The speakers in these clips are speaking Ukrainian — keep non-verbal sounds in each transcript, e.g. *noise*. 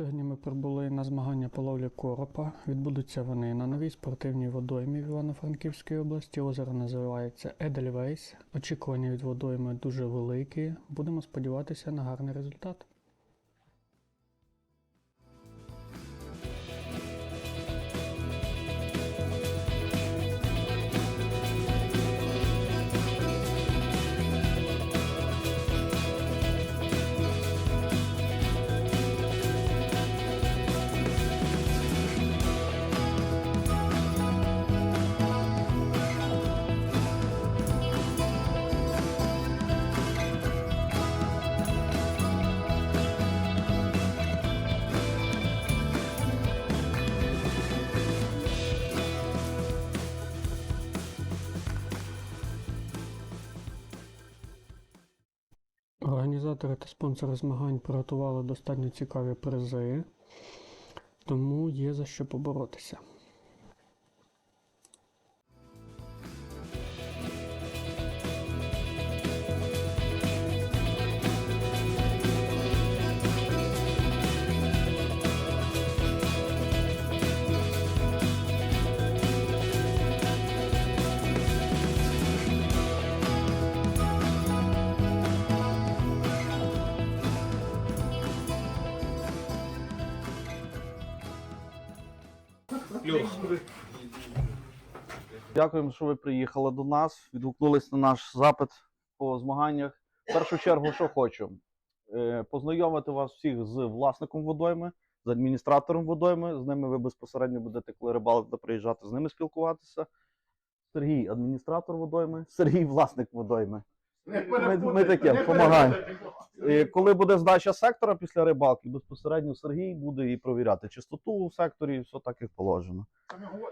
Сьогодні ми прибули на змагання по ловлі коропа. Відбудуться вони на новій спортивній водоймі в Івано-Франківській області. Озеро називається Едельвейс. Очікування від водойми дуже великі. Будемо сподіватися на гарний результат. Організатори та спонсори змагань приготували достатньо цікаві призи, тому є за що поборотися. Дякуємо, що ви приїхали до нас, відгукнулись на наш запит по змаганнях. В першу чергу, що хочу? Е, Познайомити вас всіх з власником водойми, з адміністратором водойми. З ними ви безпосередньо будете, коли рибалити, приїжджати, з ними спілкуватися. Сергій адміністратор водойми, Сергій власник водойми. Ми, ми таке допомагаємо. Е, Коли буде здача сектора після рибалки, безпосередньо Сергій буде і провіряти чистоту у секторі, і все так як положено.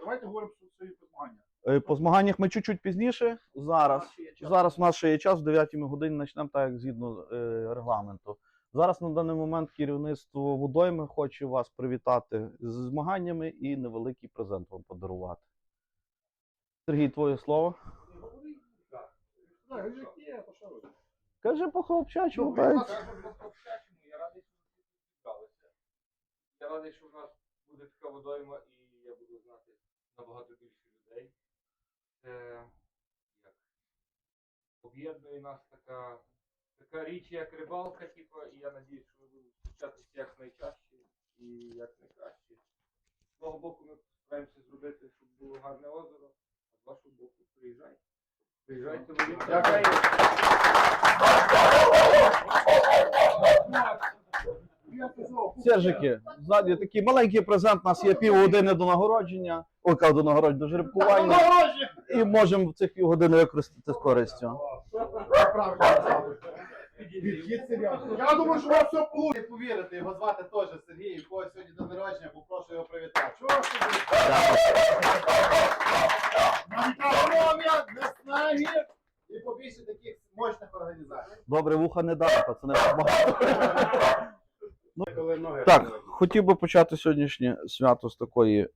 Давайте говоримо про свої змагання. Е, По змаганнях ми чуть-чуть пізніше. Зараз. Зараз у нас ще є час, в 9 годині почнемо так, як згідно е, регламенту. Зараз на даний момент керівництво водойми хоче вас привітати з змаганнями і невеликий презент вам подарувати. Сергій, твоє слово. Кажи по хлопчачому. Ну, я радий, що ви зібралися. Я радий, що в нас буде така водойма і я буду знати набагато більше людей. Це як об'єднує нас така, така річ, як рибалка, типу, і я надіюсь, що ми будемо зустрічатися якнайчаще і якнайкраще. З мого боку ми постараємося зробити, щоб було гарне озеро, а з вашого боку приїжджайте. Приїжджайте, ми їм Дякую. Сержики, ззаді такий маленький презент. У нас є півгодини до нагородження. Ой, кажу, до нагородження, до жеребкування. І можемо в цих півгодини використати з користю. Я думаю, що у вас все вийде. повірити, його звати теж Сергій, у когось сьогодні день народження, попрошу його привітати. Чого ж здоров'я, наснаги. І побільше таких мощних організацій. Добре, вуха не дали, пацани. Коли ноги Так, хотів би почати сьогоднішнє свято з такої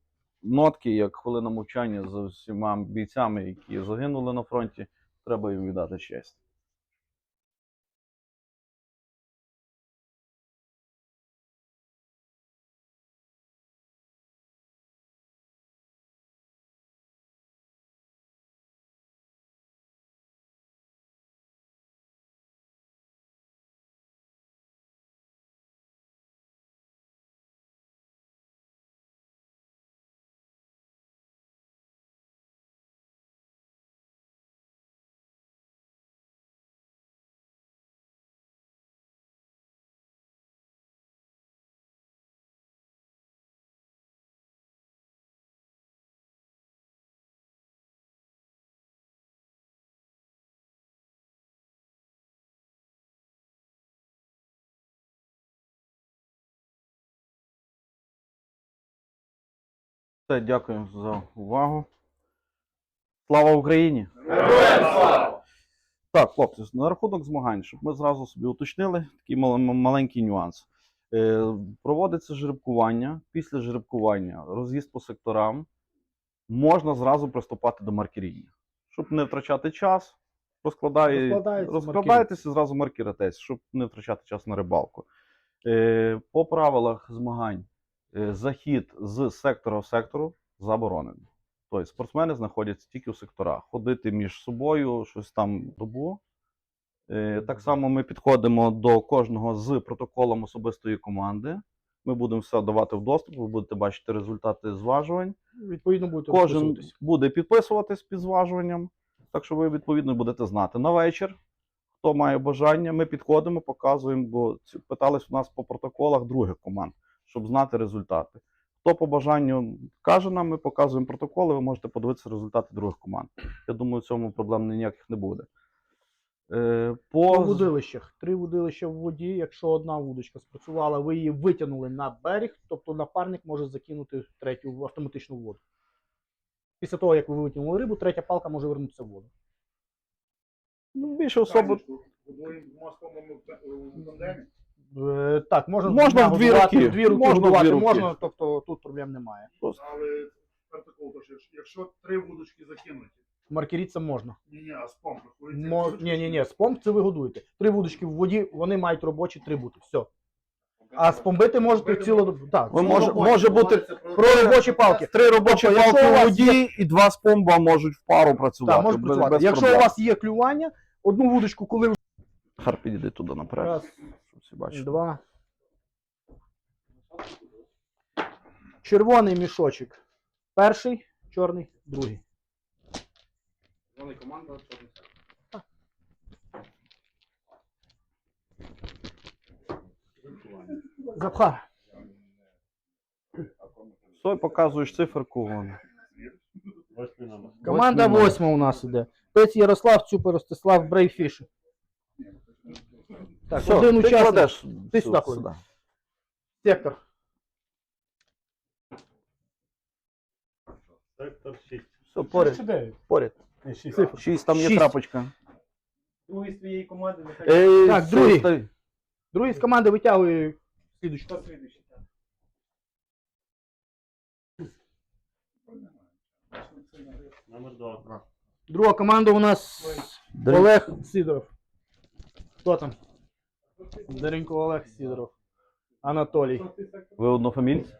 нотки, як хвилина мовчання за всіма бійцями, які загинули на фронті. Треба їм віддати честь. Все, дякую за увагу. Слава Україні! Так, хлопці, на рахунок змагань, щоб ми зразу собі уточнили такий мал- маленький нюанс. Е, проводиться жеребкування. Після жеребкування роз'їзд по секторам можна зразу приступати до маркеріння. Щоб не втрачати час, розкладає, Розкладається розкладаєтеся, зразу маркіратесь, щоб не втрачати час на рибалку. Е, По правилах змагань захід з сектора в сектору заборонений. Тобто спортсмени знаходяться тільки в секторах. Ходити між собою, щось там добу. Е, Так само ми підходимо до кожного з протоколом особистої команди. Ми будемо все давати в доступ, ви будете бачити результати зважувань. Відповідно будете Кожен буде підписуватись під зважуванням, так що ви відповідно будете знати. На вечір, хто має бажання, ми підходимо, показуємо, бо питались у нас по протоколах других команд, щоб знати результати. Хто по бажанню каже нам, ми показуємо протоколи, ви можете подивитися результати других команд. Я думаю, в цьому проблем ніяких не буде. Е, По По вудилищах. Три вудилища в воді. Якщо одна вудочка спрацювала, ви її витягнули на берег, тобто напарник може закинути третю в автоматичну воду. Після того, як ви витягнули рибу, третя палка може вернутися в воду. ну, більше особо Е, так, можна, Можна в дві годувати, руки. в дві руки Можна в дві руки. можна, тобто тут проблем немає. Але протокол, то що якщо три вудочки закинуті, Маркеріться можна. ні, ні, а з помп виходить. Мо... Ні, ні, ні, з помп це ви годуєте. Три вудочки в воді, вони мають робочі три бути. Все. А спомбити можете цілу добу. Так, ви може, може бути про робочі палки. три робочі Тобто, якщо палки у в вас воді і два з помба можуть в пару працювати. Так, може без- працювати. без Якщо проблем. у вас є клювання, одну вудочку, коли Хар підійди туди наперед. раз, всі два. Червоний мішочок. Перший, чорний, другий. Червоний команда, чорний. Запха. Все, показуєш циферку. Вон. Команда восьма у нас іде. Пець Ярослав, Цюпер Ростислав, Брейфіш. Так, Все, один ти учасник. кладеш Ти сюди, сюди клади. сюди. Сектор. Сектор 6. Все, поряд. Поряд. Цифр. Шість, там є Шість. трапочка. Другий з твоєї команди нехай. Ей, Так, все, другий. стой. Другий з команди витягує. Хто слідуючий? Так. Номер 2. Друга команда у нас Дерен- Олег Сидоров. Хто там? Даренько Олег Сидоров. Анатолій. Ви однофамільці?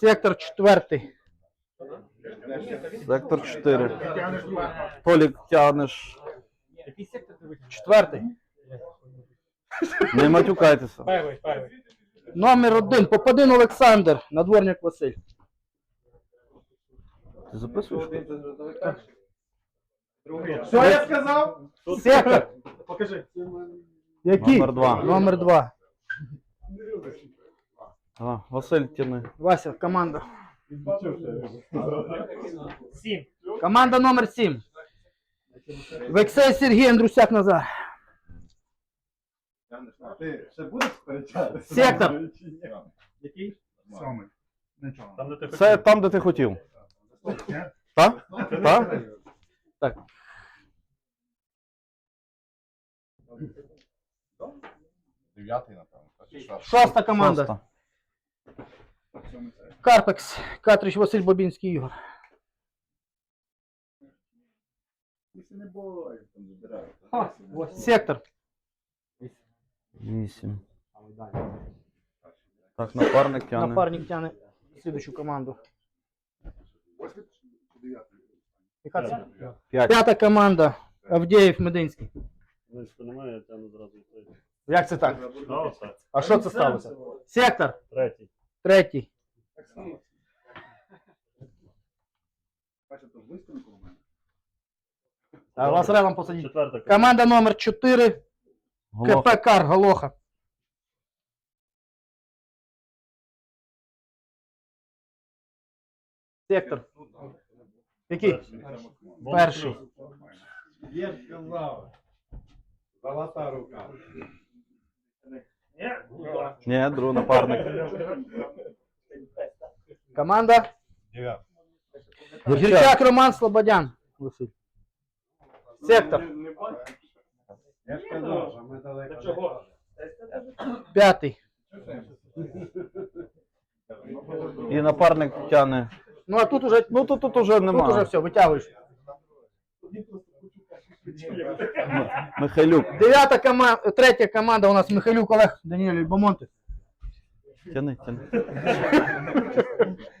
Сектор четвертий. Сектор 4. Толік тягнеш. Який сектор ти витягнув? Четвертий. Не матюкайтеся. Перший, перший. Номер один. Попадин Олександр. Надворняк Василь. Ти записуєш? Що я сказав? Сектор. Покажи. Який? Номер два. Номер два. А, Василь тяни. Вася, команда. Сім. Команда номер 7. Вексей Сергій Андрусяк Назар. Ти ще будеш сперечатися? Сектор. Який? Сьомий. Нічого. Це там, де ти хотів. Так? Так? Дев'ятий, напевно. чи шостий. Шоста команда. Шоста. Карпекс. Катрич Василь Бобінський Ігор. Не там забирають. Сектор. Вісім. Так, напарник тяне. Напарник тяне слідучу команду. Яка це? П'ять. П'ята команда. Авдєєв Мединський. Близько немає, я тягну зразу. третій. Як це так? А. А що це сталося? Сектор. Третій. Третій. Так само. Бачите, не коло мене. А вас рядом посадіть. Четверта. Команда номер 4. Голов. КП Кар Голоха. Сектор. Який? Перший. Я ж сказав. Золота рука. Ні, другий напарник. Команда Дев'ятий. Гірчак Роман Слободян. Сектор. Я ж казав, що ми далеко. Чого? П'ятий. І напарник тяне. Ну а тут уже, Ну тут, тут уже тут уже все, витягуєш. Михайлюк. Дев'ята команда, третя команда у нас Михайлюк Олег Даніель Бомонти. Тяни, тяни.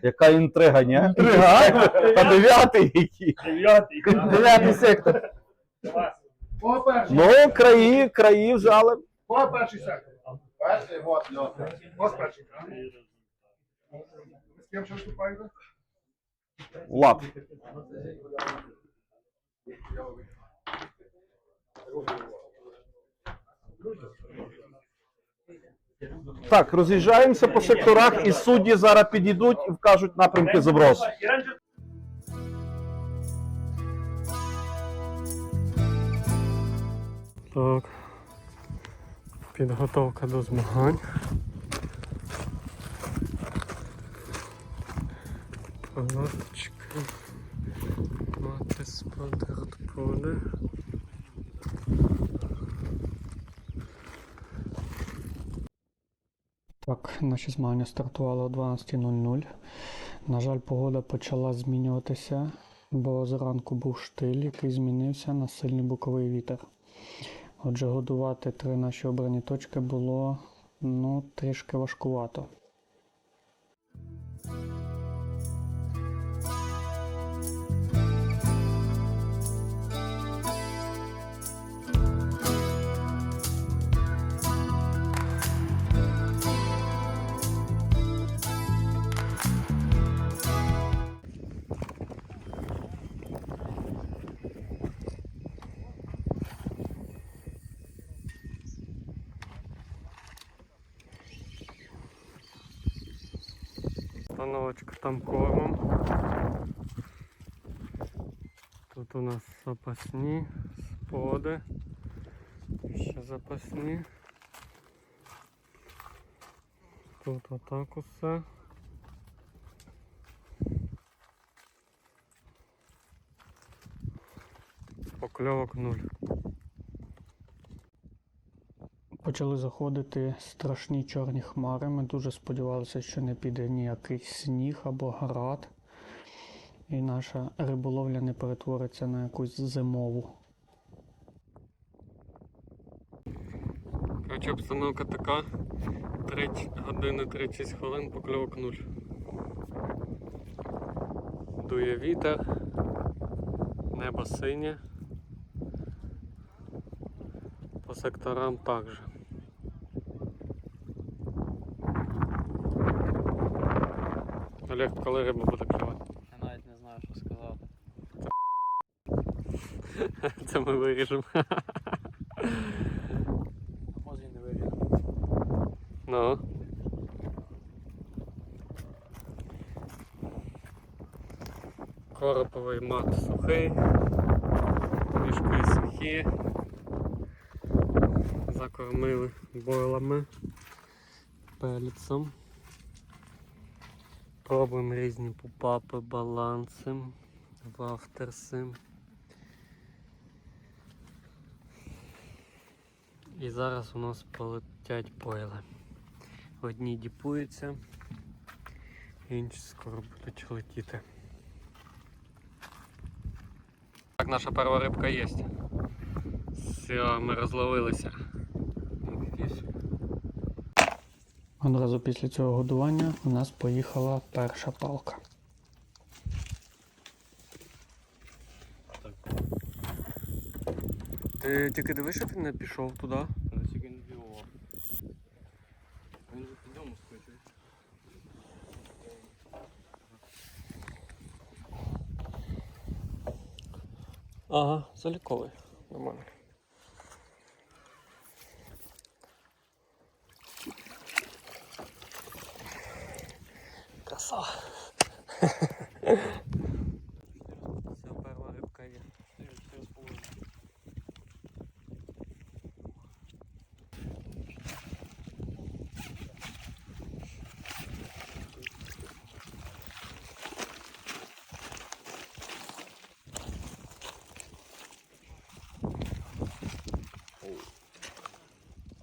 Яка інтрига, ні? Інтрига? Та дев'ятий який. Дев'ятий. Дев'ятий сектор. Перший? Ну, краї, краї взяли. Кого перший сектор? Перший год льот. У перший. так? З ким ще виступаєте? Влад. Так, роз'їжджаємося по секторах, і судді зараз підійдуть і вкажуть напрямки забросу. Так. Підготовка до змагань. Палаточка. Мати спадок поле. Так, наші змагання стартували о 12.00. На жаль, погода почала змінюватися, бо зранку був штиль, який змінився на сильний боковий вітер. Отже, годувати три наші обрані точки було ну, трішки важкувато. Установочка там кормом. Тут у нас запасні споди. Ще запасні. Тут отак усе. Покльовок нуль. Почали заходити страшні чорні хмари. Ми дуже сподівалися, що не піде ніякий сніг або град. І наша риболовля не перетвориться на якусь зимову. Коротше, обстановка така. 3 години 36 хвилин, покльовок нуль. Дує вітер, небо синє. По секторам також. Олег, коли риба буде клювати? Я навіть не знаю, що сказати. *laughs* Це ми виріжемо. Може і не вирішив. Ну. Короповий мат сухий. Мішки сухі. Закормили бойлами, пеліцом. Пробуємо різні пупапи, баланси, вафтерси. І зараз у нас полетять бойли. Одні діпуються, інші скоро будуть летіти. Так, наша перша рибка є. Все, ми розловилися. Одразу після цього годування у нас поїхала перша палка. Ти тільки дивись, щоб він не пішов туди. Тільки не. Він же підйому скочив. Ага, заліковий. Нормально. Красава. Все, перша рибка є.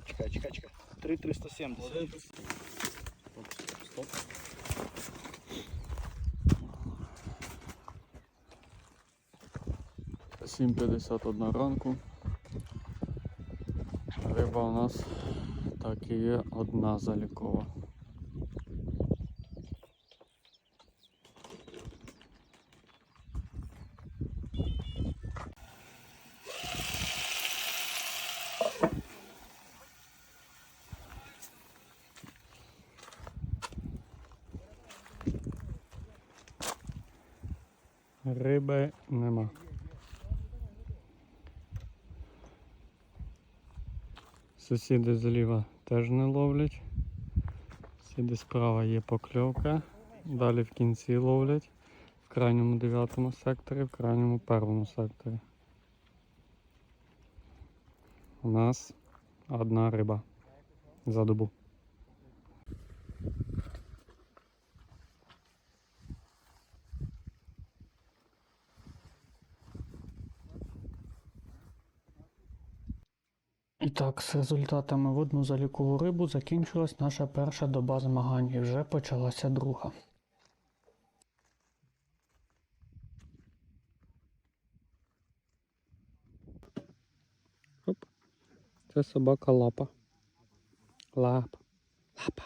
Чекай, чекай, чекай. 3,370. 7.51 ранку. риба у нас так і є одна залікова. Риби нема. Сусіди зліва теж не ловлять. Сусіди справа є покльовка. Далі в кінці ловлять. В крайньому дев'ятому секторі, в крайньому першому секторі. У нас одна риба за добу. І так, з результатами в одну залікову рибу закінчилась наша перша доба змагань і вже почалася друга. Оп. Це собака лапа. Лапа. Лапа.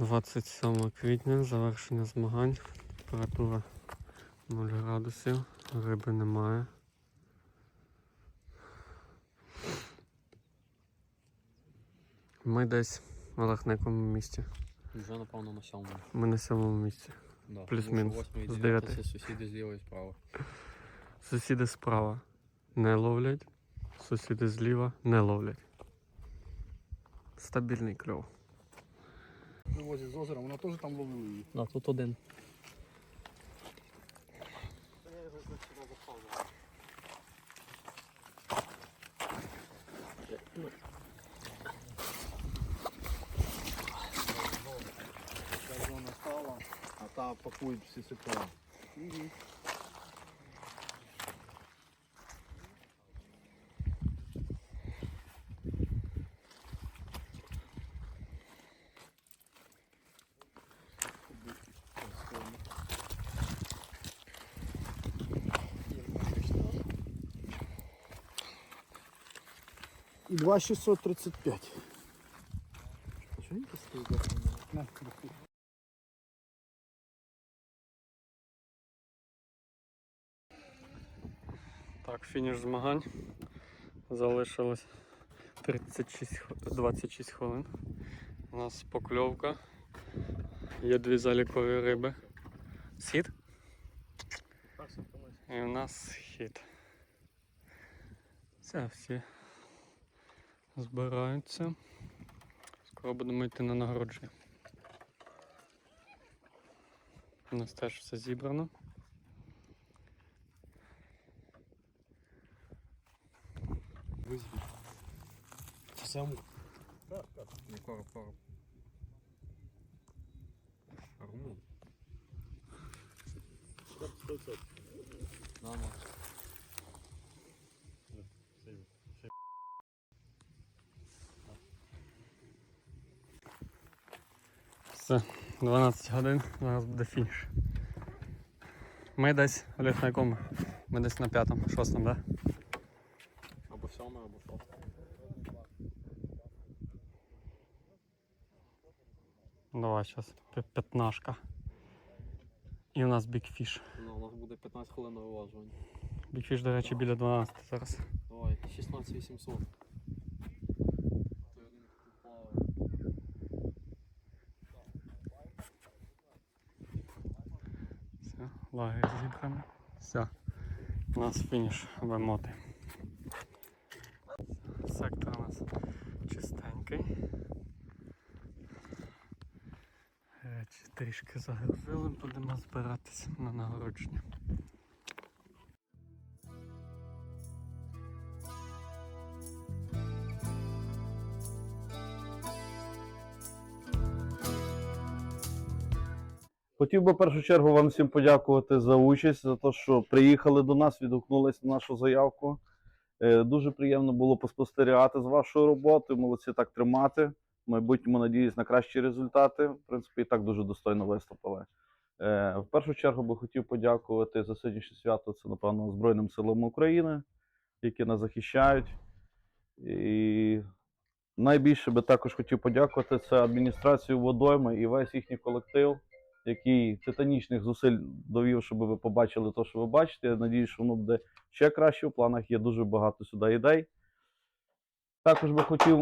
27 квітня, завершення змагань. Температура 0 градусів, риби немає. Ми десь в лахнекому місці. Вже напевно на сьомому. Ми на сьомому місці. Да. Плюс-мінус. З дев'ятий дев'яти. Сусіди зліва і справа. Сусіди справа не ловлять, сусіди зліва не ловлять. Стабільний кльов. Вивозять з озера, вона теж там ловила її. А тут один. Ця зона стала, а та пакують всі сектора. І 2,635. Чого він стоїть? На, Так, фініш змагань. Залишилось 36, 26 хвилин. У нас покльовка. Є дві залікові риби. Схід? І у нас хід. Це всі збираються. Скоро будемо йти на нагородження. У нас теж все зібрано. Це сьому. Не короб, короб. Румун. Да, да. Все, 12 годин, зараз буде фініш. Ми десь, Олег, на якому? Ми десь на п'ятому, шостому, так? Да? Або сьомий, або шостий. Давай зараз п'ятнашка. І у нас бікфіш. Ну, у нас буде 15 хвилин на виважування. Бікфіш, до речі, біля 12 зараз. Давай, 16 800. Той один тут плаває. Все, лагерь зібраний. Все. У нас фініш вимоти. Сектор у нас чистенький. Трішки загрузили, будемо збиратись на нагородження. Хотів би в першу чергу вам всім подякувати за участь, за те, що приїхали до нас, відгукнулись на нашу заявку. Е, Дуже приємно було поспостерігати з вашою роботою. Молодці так тримати. В майбутньому надіюсь на кращі результати. В принципі, і так дуже достойно виступили. Е, В першу чергу би хотів подякувати за сьогоднішнє свято. Це, напевно, Збройним силам України, які нас захищають. І найбільше би також хотів подякувати це адміністрацію водойми і весь їхній колектив, який титанічних зусиль довів, щоб ви побачили те, що ви бачите. Я надіюсь, що воно буде ще краще. У планах є дуже багато сюди ідей. Також би хотів.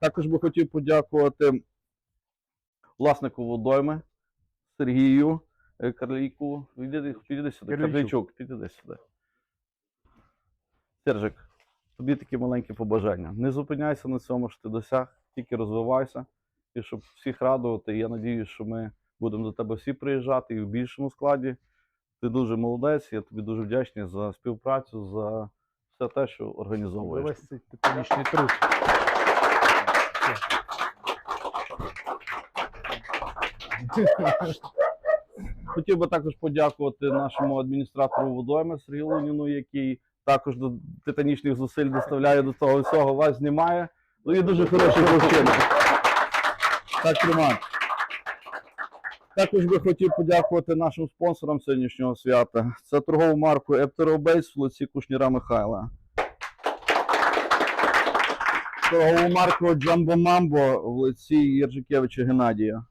Також би хотів подякувати власнику водойми Сергію е, Карлійку. Підійди, сюди. Карлійчук, підійди сюди. Сержик, тобі такі маленькі побажання. Не зупиняйся на цьому, що ти досяг, тільки розвивайся. І щоб всіх радувати. І я надіюсь, що ми будемо до тебе всі приїжджати і в більшому складі. Ти дуже молодець, я тобі дуже вдячний за співпрацю, за все те, що організовуєш. весь цей титанічний труд. Хотів би також подякувати нашому адміністратору водойми Сергію Луніну, який також до титанічних зусиль доставляє до того всього, вас знімає. Ну і дуже хороший хлопчина. Так тримати. Також би хотів подякувати нашим спонсорам сьогоднішнього свята. Це торгову марку Ептеробейс в лиці Кушніра Михайла. Торгову марку Джамбо Мамбо в лиці Єржикевича Геннадія.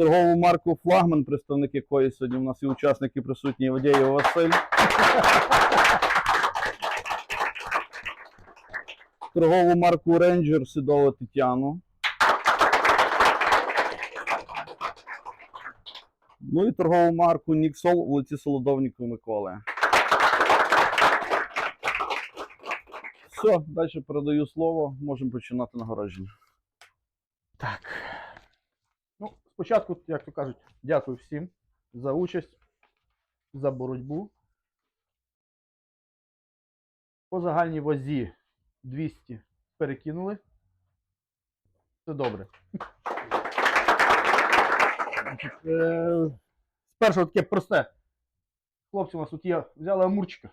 Торгову марку Флагман, представник якої сьогодні у нас і учасники присутні Водєєв Василь. Торгову марку Рейнджер Сідова Тетяну. Ну і торгову марку Ніксол вулиці Солодовніку Миколи. Все, далі передаю слово. Можемо починати нагородження. Так. Спочатку, як то кажуть, дякую всім за участь, за боротьбу. По загальній вазі 200 перекинули. Це добре. Е, Спершу таке просте. Хлопці, у нас тут є, взяли амурчика.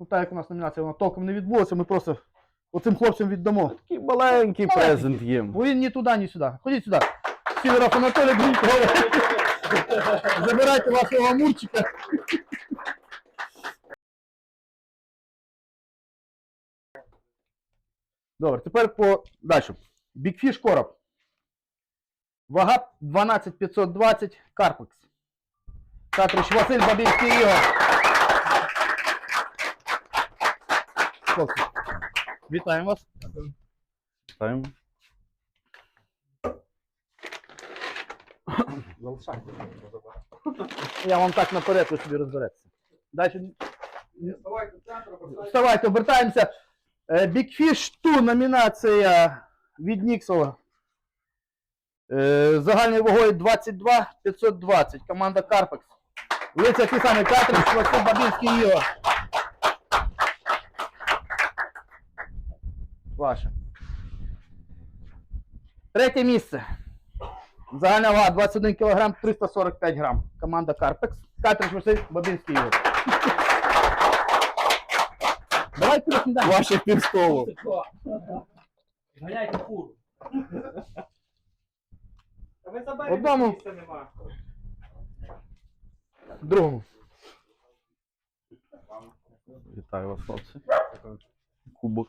Ну, так як у нас номінація вона толком не відбулася, ми просто оцим хлопцям віддамо. Такий маленький Маленький. презент їм. Бо він ні туди, ні сюди. Ходіть сюди. Сіверов Анатолій Брінько. Забирайте вашого амурчика. Добре, тепер по далі. Бікфіш короб. Вага 12520 Карпекс. Катрич Василь Бабінський Ігор. Хлопці, Вітаємо вас. Ставимо. Залишайте. Я вам так наперед, ви собі розберетеся. Далі. Вставайте в центр, обертайтесь. Вставайте, обертаємося. Е, Big Fish 2 номінація від Ніксова. Е, Загальною вагою 22 520. Команда Карпекс. Лиця ті самі Катрич, Василь Бабінський Ігор. Ваше. Третє місце. Загальна вага 21 кг 345 грам. Команда Карпекс. Катрич Василь Бабінський Ігор. Давайте розглядаємо. Ваше півстолу. Ганяйте фуру. А ви заберете Одному. місця нема. Другому. Вітаю вас, хлопці. Кубок.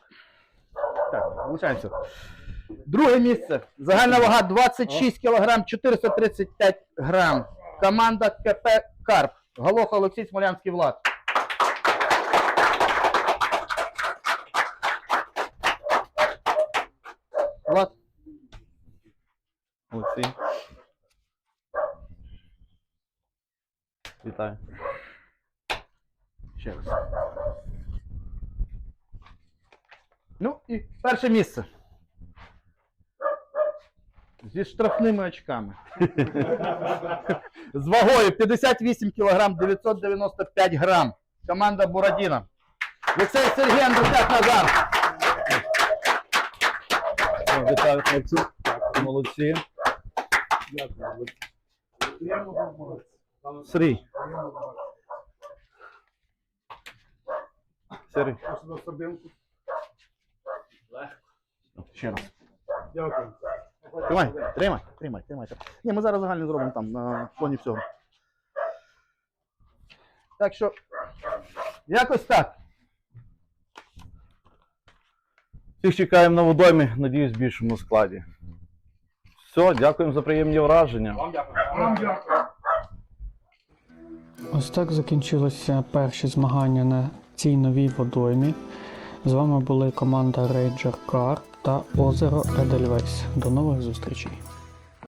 Так, влучаємося. Друге місце. Загальна вага 26 кг 435 грам. Команда КП Карп. Голоха Олексій Смолянський Влад. Влад. Олексій. Вітаю. Ще раз. Ну і перше місце. Зі штрафними очками. З вагою 58 кг 995 грам. Команда Бурадіна. Олексій Сергій Андрусяк Назар. Вітаю, хлопці. Молодці. Сергій. Сергій. Ще раз. Дякую. Тримай, тримай, тримай, тримай. Ні, ми зараз загальний зробимо там на фоні всього. Так що, якось так. Всіх чекаємо на водоймі, надіюсь, в більшому складі. Все, дякуємо за приємні враження. Вам дякую. Вам дякую. Ось так закінчилися перші змагання на цій новій водоймі. З вами були команда Ranger Car та озеро Едельвейс. До нових зустрічей!